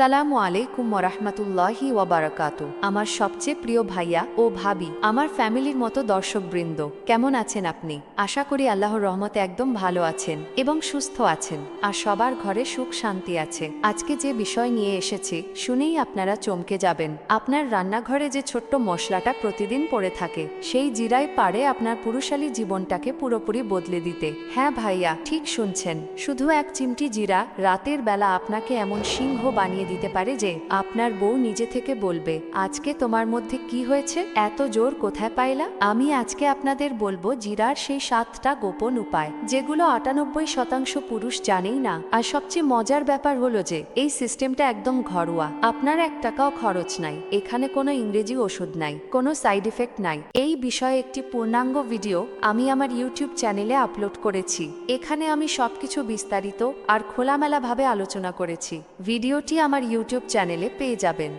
সালামু আলাইকুম ওরহমতুল্লাহি ওয়াবারাকাত আমার সবচেয়ে প্রিয় ভাইয়া ও ভাবি, আমার ফ্যামিলির মতো দর্শকবৃন্দ, কেমন আছেন আপনি? আশা করি আল্লাহর রহমতে একদম ভালো আছেন এবং সুস্থ আছেন, আর সবার ঘরে সুখ শান্তি আছে। আজকে যে বিষয় নিয়ে এসেছি, শুনেই আপনারা চমকে যাবেন। আপনার রান্নাঘরে যে ছোট্ট মশলাটা প্রতিদিন পড়ে থাকে, সেই জিরাই পারে আপনার পুরুষালী জীবনটাকে পুরোপুরি বদলে দিতে। হ্যাঁ ভাইয়া, ঠিক শুনছেন। শুধু এক চিমটি জিরা, রাতের বেলা আপনাকে এমন সিংহ বানিয়ে দিতে পারে যে, আপনার বউ নিজে থেকে বলবে, আজকে তোমার মধ্যে কি হয়েছে? এত জোর কোথায় পাইলা? আমি আজকে আপনাদের বলব জিরার সেই সাতটা গোপন উপায়, যেগুলো আটানব্বই শতাংশ পুরুষ জানেই না। আর সবচেয়ে মজার ব্যাপার হলো যে, এই সিস্টেমটা একদম ঘরোয়া। আপনার এক টাকাও খরচ নাই, এখানে কোনো ইংরেজি ওষুধ নাই, কোনো সাইড এফেক্ট নাই। এই বিষয়ে একটি পূর্ণাঙ্গ ভিডিও আমি আমার ইউটিউব চ্যানেলে আপলোড করেছি। এখানে আমি সবকিছু বিস্তারিত আর খোলামেলাভাবে আলোচনা করেছি। ভিডিওটি আমার ইউটিউব চ্যানেলে পেয়ে যাবেন।